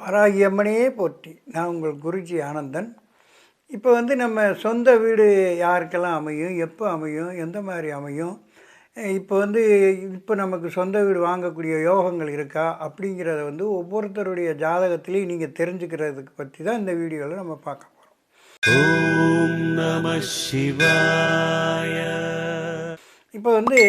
வராகி அம்மனையே போற்றி. நான் உங்கள் குருஜி ஆனந்தன். இப்போ வந்து நம்ம சொந்த வீடு யாருக்கெல்லாம் அமையும்? எப்போ அமையும்? எந்த மாதிரி அமையும்? இப்போ வந்து இப்போ நமக்கு சொந்த வீடு வாங்கக்கூடிய யோகங்கள் இருக்கா? அப்படிங்கிறத வந்து ஒவ்வொருத்தருடைய ஜாதகத்திலையும் நீங்கள் தெரிஞ்சுக்கிறதுக்கு பற்றி தான் இந்த வீடியோவில் நம்ம பார்க்க போகிறோம் ஓம் நம சிவாய. இப்போ வந்து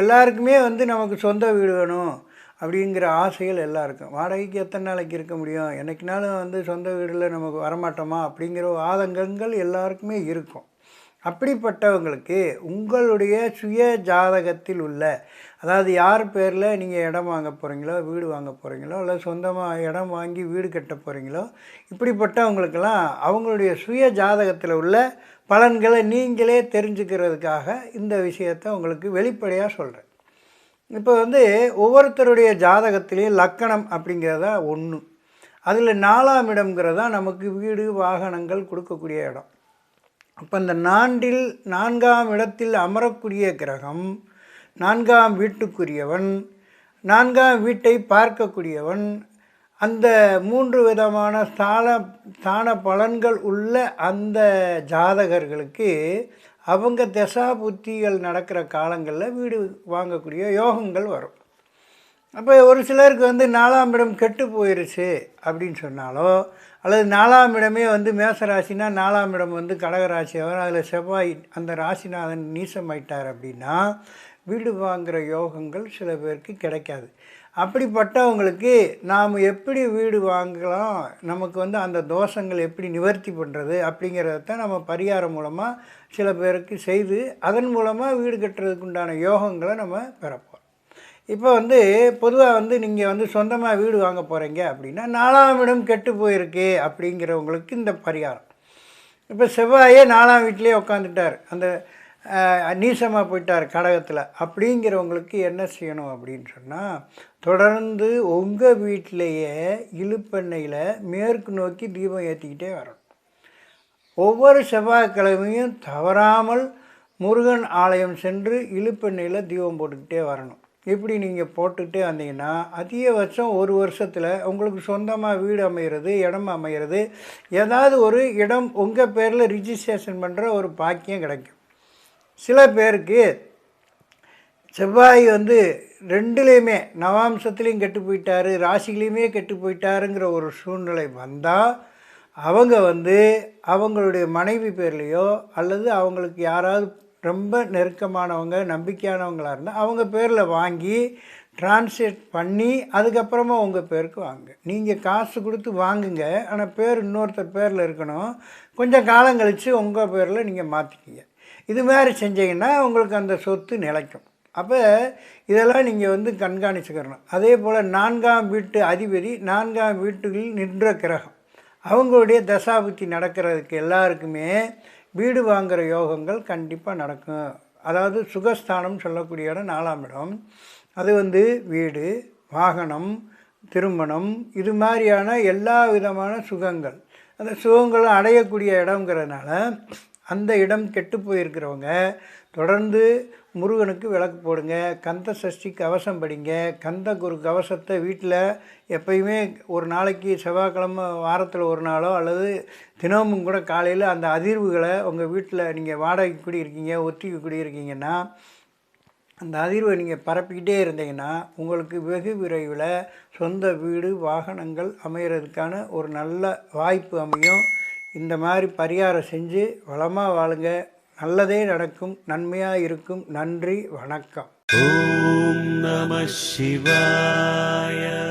எல்லாருக்குமே வந்து நமக்கு சொந்த வீடு வேணும். அப்படிங்கிற ஆசைகள் எல்லாருக்கும். வாடகைக்கு எத்தனை நாளைக்கு இருக்க முடியும்? என்றைக்கினாலும் வந்து சொந்த வீடில் நமக்கு வரமாட்டோமா? அப்படிங்கிற ஆதங்கங்கள் எல்லாருக்குமே இருக்கும். அப்படிப்பட்டவங்களுக்கு உங்களுடைய சுய ஜாதகத்தில் உள்ள அதாவது யார் பேரில் நீங்கள் இடம் வாங்க போகிறீங்களோ வீடு வாங்க போகிறீங்களோ இல்லை சொந்தமாக இடம் வாங்கி வீடு கட்ட போகிறீங்களோ இப்படிப்பட்டவங்களுக்கெல்லாம் அவங்களுடைய சுய ஜாதகத்தில் உள்ள பலன்களை நீங்களே தெரிஞ்சுக்கிறதுக்காக இந்த விஷயத்தை உங்களுக்கு வெளிப்படையாக சொல்கிறேன் இப்போ வந்து ஒவ்வொருத்தருடைய ஜாதகத்திலையும் லக்கணம் அப்படிங்கிறதா ஒன்று அதில் நாலாம் இடம்ங்கிறதா நமக்கு வீடு வாகனங்கள் கொடுக்கக்கூடிய இடம். அப்போ இந்த நான்கில் நான்காம் இடத்தில் அமரக்கூடிய கிரகம் நான்காம் வீட்டுக்குரியவன் நான்காம் வீட்டை பார்க்கக்கூடியவன் அந்த மூன்று விதமான ஸ்தான ஸ்தான பலன்கள் உள்ள அந்த ஜாதகர்களுக்கு அவங்க தசா புத்திகள் நடக்கிற காலங்களில் வீடு வாங்கக்கூடிய யோகங்கள் வரும். அப்போ ஒரு சிலருக்கு வந்து நாலாம் இடம் கெட்டு போயிருச்சு அப்படின்னு சொன்னாலோ அல்லது நாலாம் இடமே வந்து மேசராசினா நாலாம் இடம் வந்து கடகராசி வரும் அதில் செவ்வாய் அந்த ராசிநாதன் நீசமாயிட்டார் அப்படின்னா வீடு வாங்குகிற யோகங்கள் சில பேருக்கு கிடைக்காது. அப்படிப்பட்டவங்களுக்கு நாம் எப்படி வீடு வாங்கலாம் நமக்கு வந்து அந்த தோஷங்கள் எப்படி நிவர்த்தி பண்ணுறது அப்படிங்கிறத நம்ம பரிகாரம் மூலமாக சில பேருக்கு செய்து அதன் மூலமாக வீடு கட்டுறதுக்கு உண்டான யோகங்களை நம்ம பெறப்போம் இப்போ வந்து பொதுவாக வந்து நீங்கள் வந்து சொந்தமாக வீடு வாங்க போகிறீங்க அப்படின்னா நாலாம் இடம் கெட்டு போயிருக்கு அப்படிங்கிறவங்களுக்கு இந்த பரிகாரம். இப்போ செவ்வாயே நாலாம் வீட்டிலே உட்காந்துட்டார் அந்த நீசமாக போயிட்டார் கடகத்தில். அப்படிங்கிறவங்களுக்கு என்ன செய்யணும் அப்படின்னு சொன்னால் தொடர்ந்து உங்கள் வீட்டிலேயே இழுப்பெண்ணையில் மேற்கு நோக்கி தீபம் ஏற்றிக்கிட்டே வரணும். ஒவ்வொரு செவ்வாய்க்கிழமையும் தவறாமல் முருகன் ஆலயம் சென்று இழுப்பெண்ணையில் தீபம் போட்டுக்கிட்டே வரணும். இப்படி நீங்கள் போட்டுக்கிட்டே வந்தீங்கன்னா அதிகபட்சம் ஒரு வருஷத்தில் உங்களுக்கு சொந்தமாக வீடு அமைகிறது இடம் அமைகிறது ஏதாவது ஒரு இடம் உங்கள் பேரில் ரிஜிஸ்ட்ரேஷன் பண்ணுற ஒரு பாக்கியம் கிடைக்கும். சில பேருக்கு செவ்வாய் வந்து ரெண்டுலேயுமே நவாம்சத்துலேயும் கெட்டு போயிட்டாரு ராசிலையுமே கெட்டு போயிட்டாருங்கிற ஒரு சூழ்நிலை வந்தால் அவங்க வந்து அவங்களுடைய மனைவி பேர்லேயோ அல்லது அவங்களுக்கு யாராவது ரொம்ப நெருக்கமானவங்க நம்பிக்கையானவங்களாக இருந்தால் அவங்க பேரில் வாங்கி டிரான்ஸ்லேட் பண்ணி அதுக்கப்புறமா உங்கள் பேருக்கு வாங்க. நீங்கள் காசு கொடுத்து வாங்குங்க ஆனால் பேர் இன்னொருத்தர் பேரில் இருக்கணும். கொஞ்சம் காலம் கழித்து உங்கள் பேரில் நீங்கள் மாற்றிக்கிங்க இது மாதிரி செஞ்சீங்கன்னா உங்களுக்கு அந்த சொத்து நிலைக்கும். அப்போ இதெல்லாம் நீங்கள் வந்து கண்காணிச்சுக்கிறணும் அதே போல் நான்காம் வீட்டு அதிபதி நான்காம் வீட்டுகளில் நின்ற கிரகம். அவங்களுடைய தசாபுத்தி நடக்கிறதுக்கு எல்லாருக்குமே வீடு வாங்குகிற யோகங்கள் கண்டிப்பாக நடக்கும். அதாவது சுகஸ்தானம் சொல்லக்கூடிய இடம் நாலாம் இடம். அது வந்து வீடு வாகனம் திருமணம் இது மாதிரியான எல்லா விதமான சுகங்கள். அந்த சுகங்களும் அடையக்கூடிய இடங்கிறதுனால அந்த இடம் கெட்டு போயிருக்கிறவங்க தொடர்ந்து முருகனுக்கு விளக்கு போடுங்க கந்த சஷ்டி கவசம் படிங்க கந்த குரு கவசத்தை வீட்டில் எப்பயுமே ஒரு நாளைக்கு செவ்வாய்க்கிழமை வாரத்தில் ஒரு நாளோ அல்லது தினமும் கூட காலையில் அந்த அதிர்வுகளை உங்கள் வீட்டில் நீங்கள் வாடகைக்கு குடி இருக்கீங்க ஒத்திக்கு குடி இருக்கீங்கன்னா அந்த அதிர்வை நீங்கள் பரப்பிக்கிட்டே இருந்தீங்கன்னா உங்களுக்கு வெகு விரைவில் சொந்த வீடு வாகனங்கள் அமைகிறதுக்கான ஒரு நல்ல வாய்ப்பு அமையும். இந்த மாதிரி பரிகாரம் செஞ்சு வளமாக வாழுங்க. நல்லதே நடக்கும். நன்மையாக இருக்கும். நன்றி. வணக்கம். ஓம் நம சிவாய.